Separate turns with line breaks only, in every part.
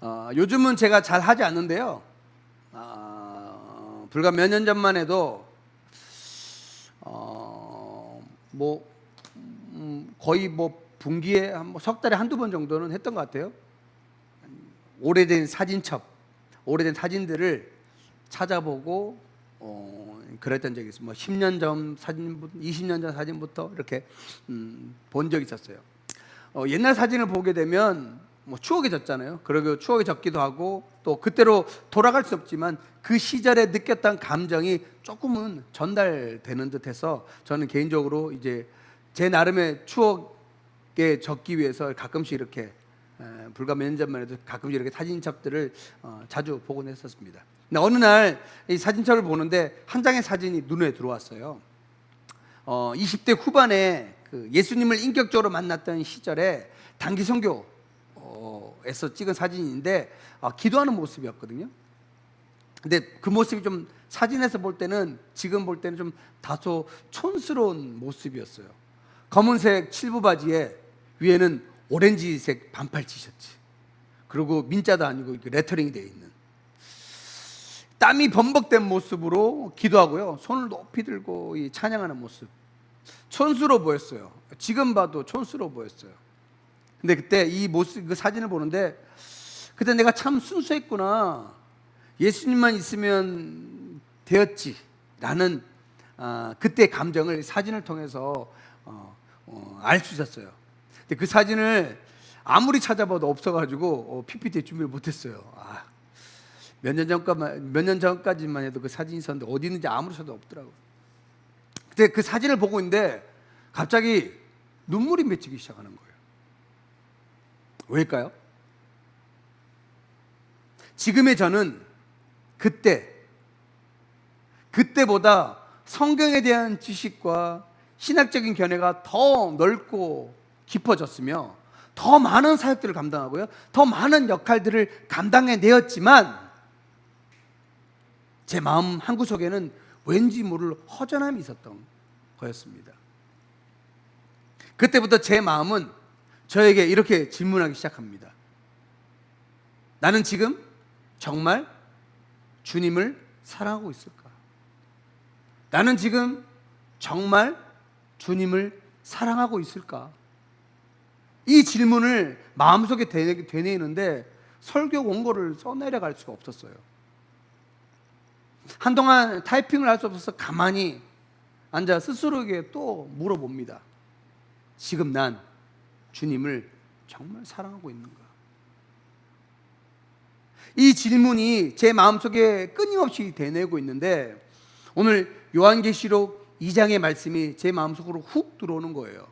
어, 요즘은 제가 잘 하지 않는데요. 아, 불과 몇 년 전만 해도 어, 뭐 음, 거의 뭐 분기에 한뭐석 달에 한두 번 정도는 했던 것 같아요. 오래된 사진첩, 오래된 사진들을 찾아보고 어, 그랬던 적이 있어요. 뭐 10년 전 사진부터 20년 전 사진부터 이렇게 음, 본 적이 있었어요. 어, 옛날 사진을 보게 되면 뭐 추억이 졌잖아요. 그리고 추억이 졌기도 하고 또 그때로 돌아갈 수 없지만 그 시절에 느꼈던 감정이 조금은 전달되는 듯해서 저는 개인적으로 이제 제 나름의 추억에 적기 위해서 가끔씩 이렇게 에, 불과 몇 년 전만 해도 가끔씩 이렇게 사진첩들을 어, 자주 보곤 했었습니다. 근데 어느 날 이 사진첩을 보는데 한 장의 사진이 눈에 들어왔어요. 어, 20대 후반에 그 예수님을 인격적으로 만났던 시절에 단기 선교 에서 찍은 사진인데 어, 기도하는 모습이었거든요. 근데 그 모습이 좀 사진에서 볼 때는 지금 볼 때는 좀 다소 촌스러운 모습이었어요. 검은색 칠부 바지에 위에는 오렌지색 반팔 티셔츠. 그리고 민자도 아니고 레터링이 되어 있는 땀이 범벅된 모습으로 기도하고요. 손을 높이 들고 이 찬양하는 모습. 촌스러워 보였어요. 지금 봐도 촌스러워 보였어요. 근데 그때 이 모습 그 사진을 보는데 그때 내가 참 순수했구나. 예수님만 있으면 되었지라는 아, 그때 감정을 사진을 통해서 어, 어, 알수 있었어요. 근데 그 사진을 아무리 찾아봐도 없어가지고 어, PPT 준비를 못했어요. 아, 몇년 전까만 몇 년 전까지만 해도 그 사진이 있었는데 어디 있는지 아무리 찾아도 없더라고. 근데 그 사진을 보고 있는데 갑자기 눈물이 맺히기 시작하는 거예요. 왜일까요? 지금의 저는 그때 그때보다 성경에 대한 지식과 신학적인 견해가 더 넓고 깊어졌으며 더 많은 사역들을 감당하고요. 더 많은 역할들을 감당해 내었지만 제 마음 한 구석에는 왠지 모를 허전함이 있었던 거였습니다. 그때부터 제 마음은 저에게 이렇게 질문하기 시작합니다. 나는 지금 정말 주님을 사랑하고 있을까? 나는 지금 정말 주님을 사랑하고 있을까? 이 질문을 마음속에 되뇌- 되뇌이는데 설교 원고를 써내려갈 수가 없었어요. 한동안 타이핑을 할 수 없어서 가만히 앉아 스스로에게 또 물어봅니다. 지금 난 주님을 정말 사랑하고 있는가? 이 질문이 제 마음속에 끊임없이 되뇌고 있는데 오늘 요한계시록 2장의 말씀이 제 마음속으로 훅 들어오는 거예요.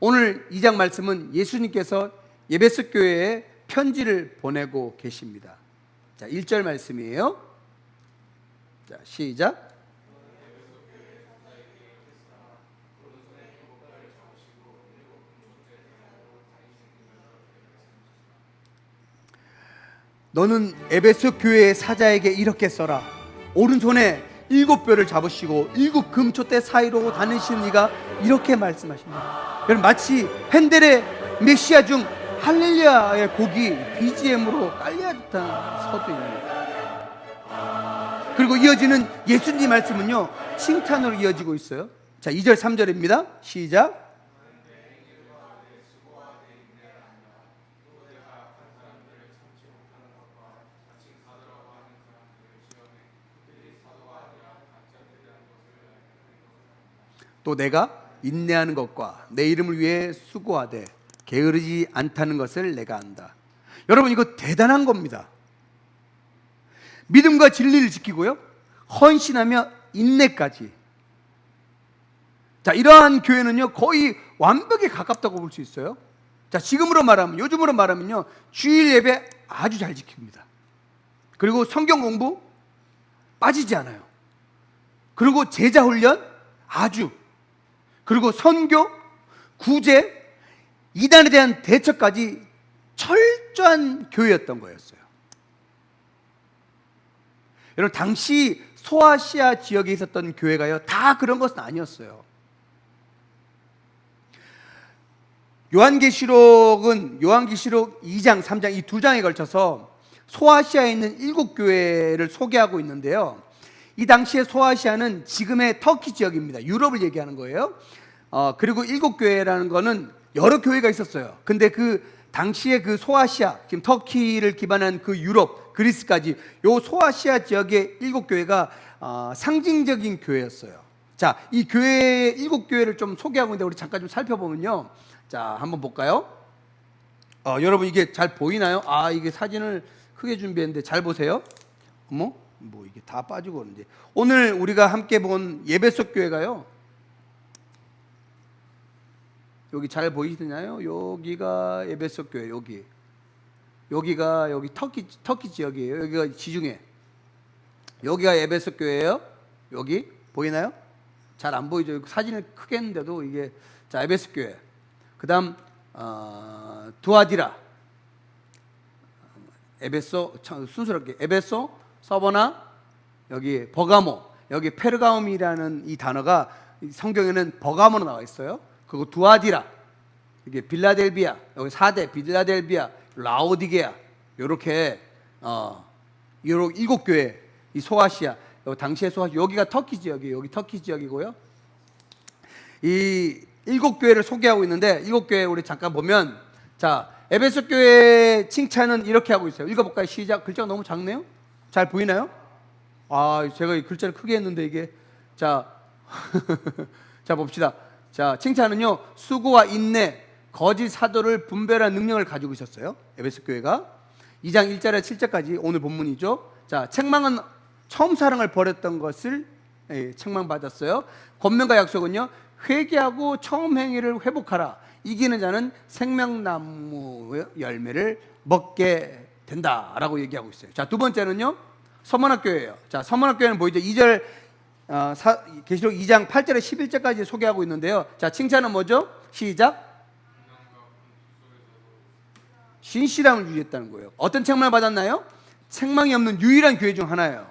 오늘 2장 말씀은 예수님께서 예배스 교회에 편지를 보내고 계십니다. 자, 1절 말씀이에요. 자, 시작. 너는 에베소 교회의 사자에게 이렇게 써라. 오른손에 일곱 뼈를 잡으시고 일곱 금초대 사이로 다니시는 이가 이렇게 말씀하십니다. 여러분 마치 핸델의 메시아 중 할렐루야의 곡이 BGM으로 깔려야 듯한 서두입니다. 그리고 이어지는 예수님 말씀은요 칭찬으로 이어지고 있어요. 자 2절 3절입니다. 시작. 또 내가 인내하는 것과 내 이름을 위해 수고하되 게으르지 않다는 것을 내가 안다. 여러분 이거 대단한 겁니다. 믿음과 진리를 지키고요. 헌신하며 인내까지. 자, 이러한 교회는요. 거의 완벽에 가깝다고 볼 수 있어요. 자, 지금으로 말하면 요즘으로 말하면요. 주일 예배 아주 잘 지킵니다. 그리고 성경 공부 빠지지 않아요. 그리고 제자 훈련 아주 그리고 선교, 구제, 이단에 대한 대처까지 철저한 교회였던 거였어요. 여러분 당시 소아시아 지역에 있었던 교회가요 다 그런 것은 아니었어요. 요한계시록은 요한계시록 2장, 3장 이 두 장에 걸쳐서 소아시아에 있는 일곱 교회를 소개하고 있는데요. 이 당시에 소아시아는 지금의 터키 지역입니다. 유럽을 얘기하는 거예요. 어, 그리고 일곱 교회라는 거는 여러 교회가 있었어요. 근데 그 당시에 그 소아시아, 지금 터키를 기반한 그 유럽, 그리스까지 요 소아시아 지역의 일곱 교회가 어, 상징적인 교회였어요. 자, 이 교회 일곱 교회를 좀 소개하고 있는데 우리 잠깐 좀 살펴보면요. 자, 한번 볼까요? 어, 여러분 이게 잘 보이나요? 아, 이게 사진을 크게 준비했는데 잘 보세요. 어머, 뭐 이게 다 빠지고 그러는데 오늘 우리가 함께 본 예배석 교회가요. 여기 잘 보이시나요? 여기가 예배석 교회 여기. 여기가 여기 터키 터키 지역이에요. 여기가 지중해. 여기가 예배석 교회예요. 여기 보이나요? 잘 안 보이죠. 사진을 크게 했는데도 이게 자 에베스 교회. 그다음 어, 두아디라. 에베소 참 순스럽게 에베소 서버나 여기 버가모 여기 페르가움이라는 이 단어가 성경에는 버가모로 나와 있어요. 그리고 두아디라 이게 빌라델비아 여기 사대 빌라델비아 라오디게아 요렇게 어 요로 일곱 교회 이 소아시아 요 당시의 소아 여기가 터키 지역이에요. 여기 터키 지역이고요. 이 일곱 교회를 소개하고 있는데 일곱 교회 우리 잠깐 보면 자 에베소 교회 칭찬은 이렇게 하고 있어요. 읽어볼까요? 시작. 글자가 너무 작네요. 잘 보이나요? 아 제가 이 글자를 크게 했는데 이게 자, 자 봅시다. 자 칭찬은요 수고와 인내, 거짓 사도를 분별한 능력을 가지고 있었어요. 에베소 교회가 2장 1절에 7절까지 오늘 본문이죠. 자 책망은 처음 사랑을 버렸던 것을 예, 책망받았어요. 권면과 약속은요 회개하고 처음 행위를 회복하라. 이기는 자는 생명나무 열매를 먹게 된다라고 얘기하고 있어요. 자, 두 번째는요. 서문학교예요. 자, 서문학교는 보이죠? 2절 어, 사, 계시록 2장 8절에 11절까지 소개하고 있는데요. 자, 칭찬은 뭐죠? 시작. 신실함을 유지했다는 거예요. 어떤 책망을 받았나요? 책망이 없는 유일한 교회 중 하나예요.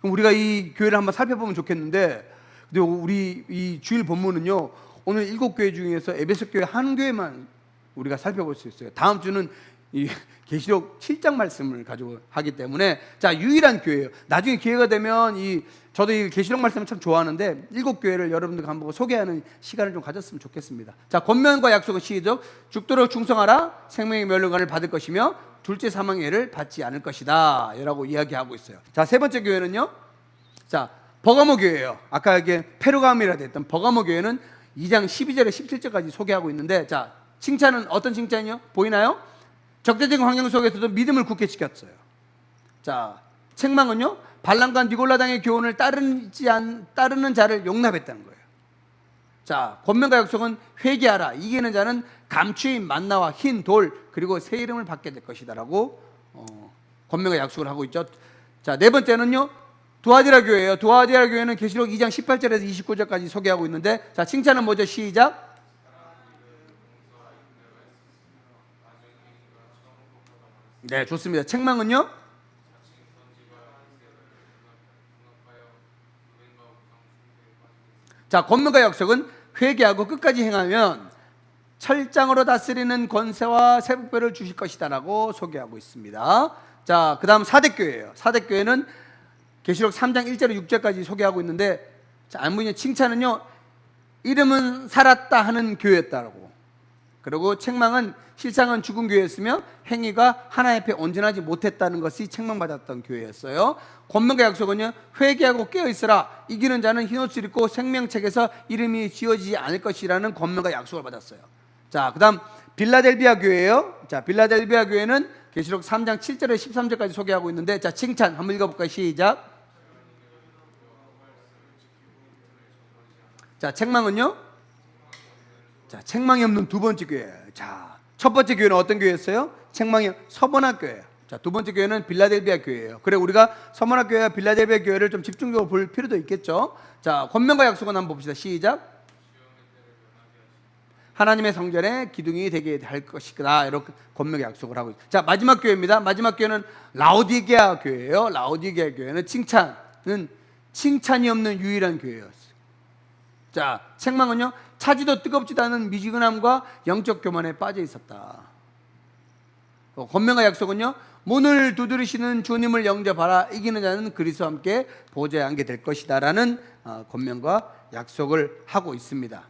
그럼 우리가 이 교회를 한번 살펴보면 좋겠는데, 근데 우리 이 주일 본문은요, 오늘 일곱 교회 중에서 에베소 교회 한 교회만 우리가 살펴볼 수 있어요. 다음 주는 이 계시록 7장 말씀을 가지고 하기 때문에 자 유일한 교회예요. 나중에 기회가 되면 이 저도 이 계시록 말씀을 참 좋아하는데 일곱 교회를 여러분들 한번 소개하는 시간을 좀 가졌으면 좋겠습니다. 자 권면과 약속은 시작 죽도록 충성하라 생명의 멸류관을 받을 것이며 둘째 사망의를 받지 않을 것이다라고 이야기하고 있어요. 자 세 번째 교회는요. 자 버가모 교회예요. 아까 이게 페르가움이라 됐던 버가모 교회는 2장 12절에 17절까지 소개하고 있는데 자 칭찬은 어떤 칭찬이요? 보이나요? 적대적인 환경 속에서도 믿음을 굳게 지켰어요. 자 책망은요 발람과 니골라당의 교훈을 따르지 않, 따르는 자를 용납했다는 거예요. 자 권면과 약속은 회개하라 이기는 자는 감추인 만나와 흰 돌 그리고 새 이름을 받게 될 것이다라고 어, 권면과 약속을 하고 있죠. 자 네 번째는요 두아디라 교회예요. 두아디라 교회는 계시록 2장 18절에서 29절까지 소개하고 있는데 자 칭찬은 뭐죠? 시작. 네, 좋습니다. 책망은요? 자, 권면과 약속은 회개하고 끝까지 행하면 철장으로 다스리는 권세와 새벽별을 주실 것이다라고 소개하고 있습니다. 자, 그다음 사대교회예요. 사대교회는 계시록 3장 1절에 6절까지 소개하고 있는데 자, 안무인의 칭찬은요. 이름은 살았다 하는 교회였다라고. 그리고 책망은 실상은 죽은 교회였으며 행위가 하나님 앞에 온전하지 못했다는 것이 책망받았던 교회였어요. 권면과 약속은요. 회개하고 깨어 있으라. 이기는 자는 흰옷을 입고 생명책에서 이름이 지어지지 않을 것이라는 권면과 약속을 받았어요. 자, 그다음 빌라델비아 교회예요. 자, 빌라델비아 교회는 계시록 3장 7절에 13절까지 소개하고 있는데 자, 칭찬 한번 읽어 볼까요? 시작. 자, 책망은요? 자, 책망이 없는 두 번째 교회. 자, 첫 번째 교회는 어떤 교회였어요? 책망이 서번학 교회예요. 자, 두 번째 교회는 빌라델비아 교회예요. 그래 우리가 서머나 교회와 빌라델비아 교회를 좀 집중적으로 볼 필요도 있겠죠. 자, 권면과 약속은 한번 봅시다. 시작. 하나님의 성전에 기둥이 되게 할 것이다. 이렇게 권명의 약속을 하고 있습니다. 자, 마지막 교회입니다. 마지막 교회는 라오디게아 교회예요. 라오디게아 교회는 칭찬은 칭찬이 없는 유일한 교회였어요. 자, 책망은요. 차지도 뜨겁지도 않은 미지근함과 영적 교만에 빠져 있었다. 어, 권면과 약속은요. 문을 두드리시는 주님을 영접하라. 이기는 자는 그리스도와 함께 보좌에 앉게 될 것이다라는 어, 권면과 약속을 하고 있습니다.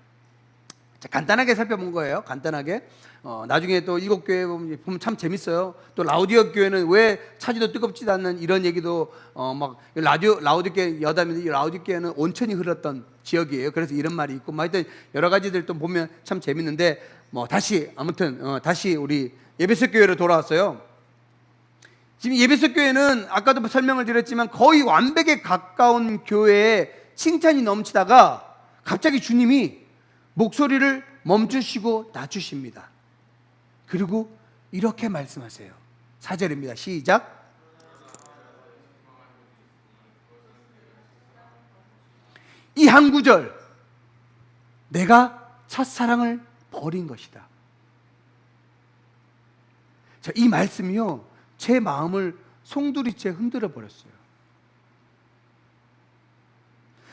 자, 간단하게 살펴본 거예요. 간단하게. 어, 나중에 또 일곱 교회 보면 참 재밌어요. 또 라우디오 교회는 왜 차지도 뜨겁지 않는 이런 얘기도 어, 막 라디오 라우디오 여담인데 이 라우디오 교회는 온천이 흐렀던 지역이에요. 그래서 이런 말이 있고 막 하여튼 여러 가지들 또 보면 참 재밌는데 뭐 다시 아무튼 어, 다시 우리 예배석 교회로 돌아왔어요. 지금 예배석 교회는 아까도 설명을 드렸지만 거의 완벽에 가까운 교회에 칭찬이 넘치다가 갑자기 주님이 목소리를 멈추시고 낮추십니다. 그리고 이렇게 말씀하세요. 4절입니다. 시작. 이 한 구절 내가 첫사랑을 버린 것이다. 자, 이 말씀이요. 제 마음을 송두리째 흔들어 버렸어요.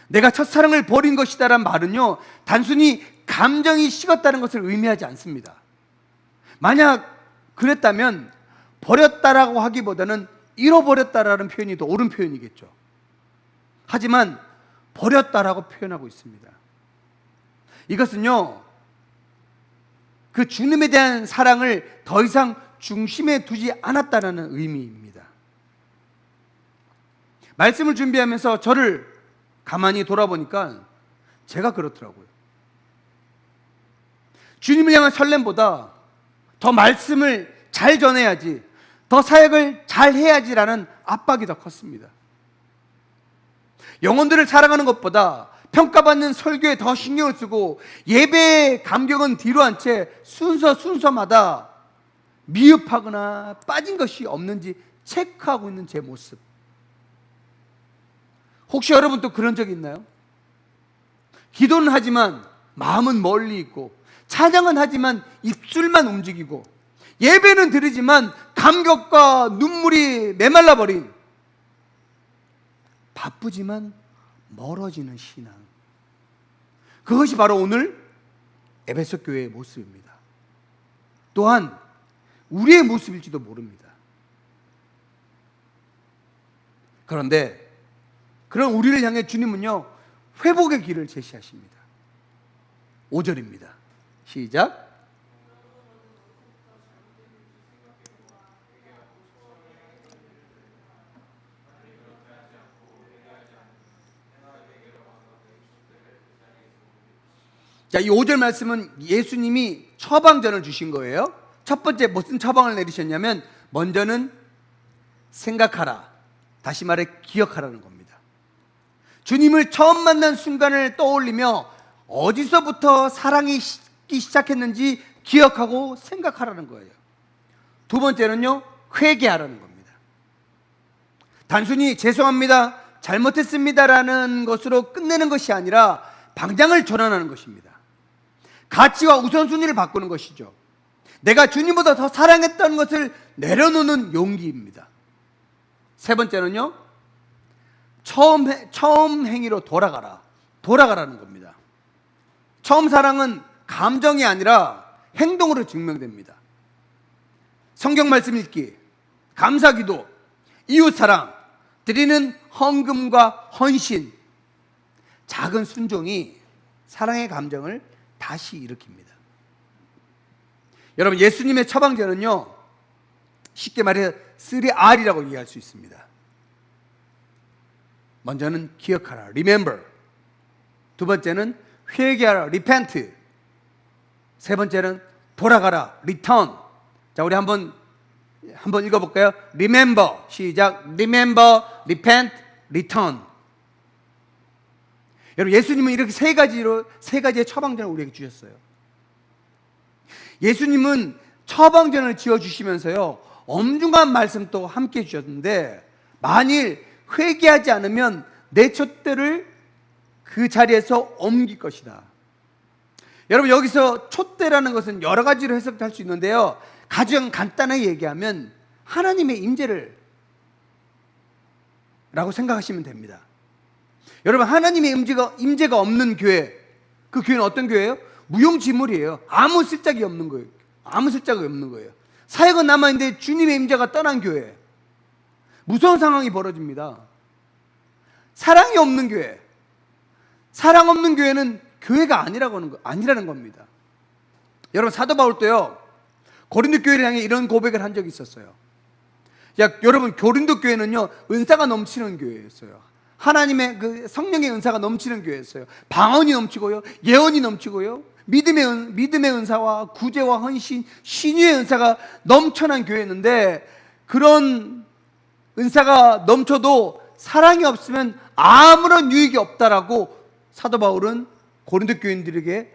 내가 첫사랑을 버린 것이다란 말은요, 단순히 감정이 식었다는 것을 의미하지 않습니다. 만약 그랬다면 버렸다라고 하기보다는 잃어버렸다라는 표현이 더 옳은 표현이겠죠. 하지만 버렸다라고 표현하고 있습니다. 이것은요, 그 주님에 대한 사랑을 더 이상 중심에 두지 않았다라는 의미입니다. 말씀을 준비하면서 저를 가만히 돌아보니까 제가 그렇더라고요. 주님을 향한 설렘보다 더 말씀을 잘 전해야지, 더 사역을 잘 해야지라는 압박이 더 컸습니다. 영혼들을 사랑하는 것보다 평가받는 설교에 더 신경을 쓰고 예배의 감격은 뒤로 한 채 순서 순서마다 미흡하거나 빠진 것이 없는지 체크하고 있는 제 모습. 혹시 여러분도 그런 적 있나요? 기도는 하지만 마음은 멀리 있고 찬양은 하지만 입술만 움직이고 예배는 드리지만 감격과 눈물이 메말라 버린 바쁘지만 멀어지는 신앙. 그것이 바로 오늘 에베소 교회의 모습입니다. 또한 우리의 모습일지도 모릅니다. 그런데 그런 우리를 향해 주님은요, 회복의 길을 제시하십니다. 5절입니다. 시작. 자, 이 5절 말씀은 예수님이 처방전을 주신 거예요. 첫 번째 무슨 처방을 내리셨냐면 먼저는 생각하라. 다시 말해 기억하라는 겁니다. 주님을 처음 만난 순간을 떠올리며 어디서부터 사랑이 식기 시작했는지 기억하고 생각하라는 거예요. 두 번째는요, 회개하라는 겁니다. 단순히 죄송합니다, 잘못했습니다라는 것으로 끝내는 것이 아니라 방향을 전환하는 것입니다. 가치와 우선순위를 바꾸는 것이죠. 내가 주님보다 더 사랑했다는 것을 내려놓는 용기입니다. 세 번째는요, 처음, 해- 처음 행위로 돌아가라. 돌아가라는 겁니다. 처음 사랑은 감정이 아니라 행동으로 증명됩니다. 성경 말씀 읽기, 감사 기도, 이웃 사랑, 드리는 헌금과 헌신, 작은 순종이 사랑의 감정을 다시 일으킵니다. 여러분 예수님의 처방전은요 쉽게 말해 3R이라고 이해할 수 있습니다. 먼저는 기억하라, remember. 두 번째는 회개하라, repent. 세 번째는 돌아가라, return. 자, 우리 한번 한번 읽어 볼까요? Remember 시작. Remember, repent, return. 여러분 예수님은 이렇게 세 가지로 세 가지의 처방전을 우리에게 주셨어요. 예수님은 처방전을 지어 주시면서요 엄중한 말씀도 함께 주셨는데 만일 회개하지 않으면 내 촛대를 그 자리에서 옮길 것이다. 여러분 여기서 촛대라는 것은 여러 가지로 해석할 수 있는데요. 가장 간단하게 얘기하면 하나님의 임재를 라고 생각하시면 됩니다. 여러분 하나님의 임재가 임재가 없는 교회 그 교회는 어떤 교회예요? 무용지물이에요. 아무 쓸짝이 없는 거예요. 아무 쓸짝이 없는 거예요. 사역은 남아 있는데 주님의 임재가 떠난 교회. 무서운 상황이 벌어집니다. 사랑이 없는 교회. 사랑 없는 교회는 교회가 아니라고 하는 거, 아니라는 겁니다. 여러분 사도 바울도요. 고린도 교회를 향해 이런 고백을 한 적이 있었어요. 야, 여러분 고린도 교회는요. 은사가 넘치는 교회였어요. 하나님의 그 성령의 은사가 넘치는 교회였어요. 방언이 넘치고요. 예언이 넘치고요. 믿음의 은, 믿음의 은사와 구제와 헌신, 신유의 은사가 넘쳐난 교회였는데 그런 은사가 넘쳐도 사랑이 없으면 아무런 유익이 없다라고 사도 바울은 고린도 교인들에게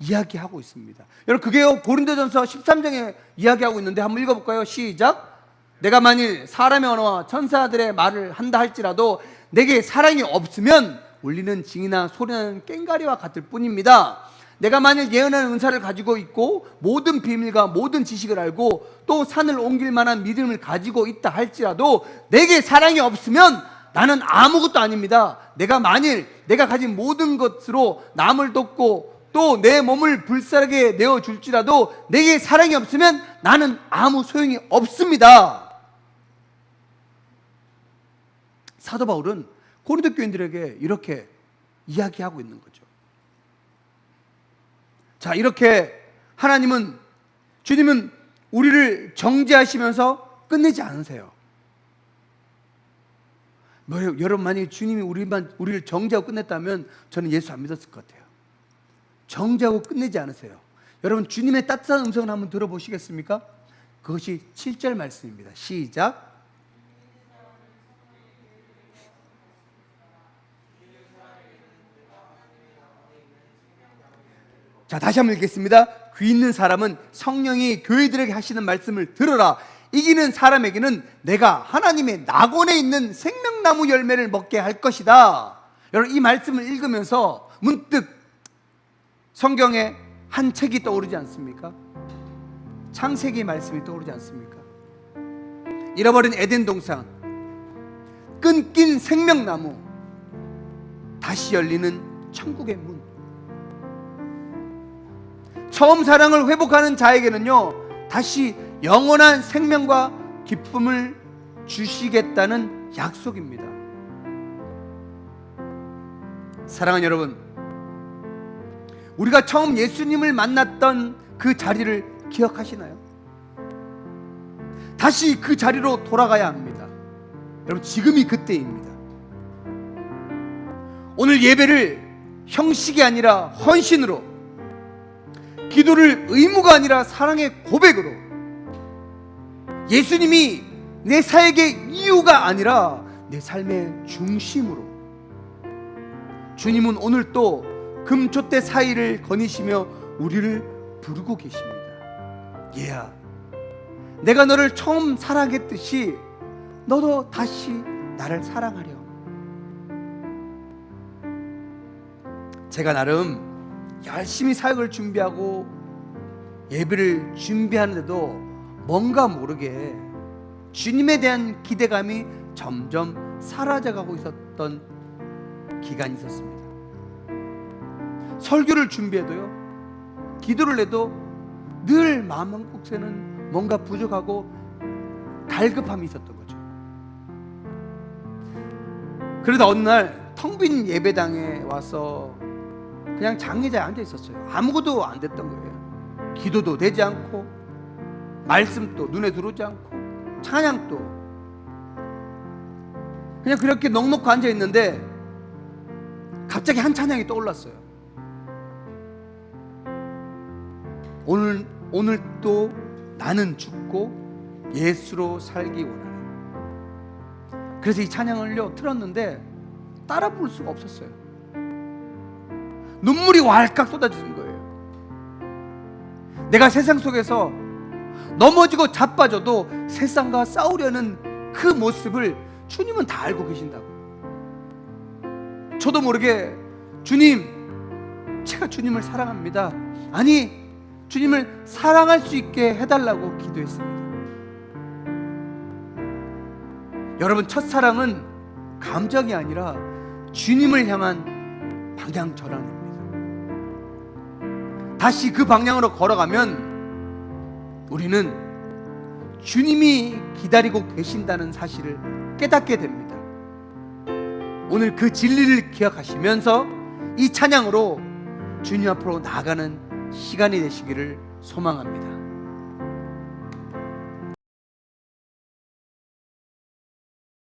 이야기하고 있습니다. 여러분 그게요 고린도전서 13장에 이야기하고 있는데 한번 읽어볼까요? 시작. 내가 만일 사람의 언어와 천사들의 말을 한다 할지라도 내게 사랑이 없으면 울리는 징이나 소리나는 꽹가리와 같을 뿐입니다. 내가 만일 예언하는 은사를 가지고 있고 모든 비밀과 모든 지식을 알고 또 산을 옮길 만한 믿음을 가지고 있다 할지라도 내게 사랑이 없으면 나는 아무것도 아닙니다. 내가 만일 내가 가진 모든 것으로 남을 돕고 또 내 몸을 불살하게 내어 줄지라도 내게 사랑이 없으면 나는 아무 소용이 없습니다. 사도 바울은 고린도 교인들에게 이렇게 이야기하고 있는 거죠. 자, 이렇게 하나님은 주님은 우리를 정죄하시면서 끝내지 않으세요. 뭐, 여러분 만약 주님이 우리만 우리를 정죄하고 끝냈다면 저는 예수 안 믿었을 것 같아요. 정죄하고 끝내지 않으세요. 여러분 주님의 따뜻한 음성을 한번 들어보시겠습니까? 그것이 7절 말씀입니다. 시작. 자, 다시 한번 읽겠습니다. 귀 있는 사람은 성령이 교회들에게 하시는 말씀을 들어라. 이기는 사람에게는 내가 하나님의 낙원에 있는 생명나무 열매를 먹게 할 것이다. 여러분, 이 말씀을 읽으면서 문득 성경에 한 책이 떠오르지 않습니까? 창세기 말씀이 떠오르지 않습니까? 잃어버린 에덴 동산, 끊긴 생명나무, 다시 열리는 천국의 문. 처음 사랑을 회복하는 자에게는요, 다시 영원한 생명과 기쁨을 주시겠다는 약속입니다. 사랑하는 여러분, 우리가 처음 예수님을 만났던 그 자리를 기억하시나요? 다시 그 자리로 돌아가야 합니다. 여러분, 지금이 그때입니다. 오늘 예배를 형식이 아니라 헌신으로 기도를 의무가 아니라 사랑의 고백으로 예수님이 내 사역의 이유가 아니라 내 삶의 중심으로 주님은 오늘 또 금초대 사이를 거니시며 우리를 부르고 계십니다. 얘야, 내가 너를 처음 사랑했듯이 너도 다시 나를 사랑하려. 제가 나름 열심히 사역을 준비하고 예배를 준비하는데도 뭔가 모르게 주님에 대한 기대감이 점점 사라져가고 있었던 기간이 있었습니다. 설교를 준비해도요, 기도를 해도 늘 마음 한 곳에는 뭔가 부족하고 갈급함이 있었던 거죠. 그러다 어느 날 텅 빈 예배당에 와서 그냥 장례자에 앉아 있었어요. 아무것도 안 됐던 거예요. 기도도 되지 않고 말씀도 눈에 들어오지 않고 찬양도 그냥 그렇게 넉넉히 앉아 있는데 갑자기 한 찬양이 떠올랐어요. 오늘 오늘 또 나는 죽고 예수로 살기 원하네. 그래서 이 찬양을요 틀었는데 따라 부를 수가 없었어요. 눈물이 왈칵 쏟아지는 거예요. 내가 세상 속에서 넘어지고 자빠져도 세상과 싸우려는 그 모습을 주님은 다 알고 계신다고. 저도 모르게 주님, 제가 주님을 사랑합니다. 아니, 주님을 사랑할 수 있게 해달라고 기도했습니다. 여러분, 첫사랑은 감정이 아니라 주님을 향한 방향 전환입니다. 다시 그 방향으로 걸어가면 우리는 주님이 기다리고 계신다는 사실을 깨닫게 됩니다. 오늘 그 진리를 기억하시면서 이 찬양으로 주님 앞으로 나아가는 시간이 되시기를 소망합니다.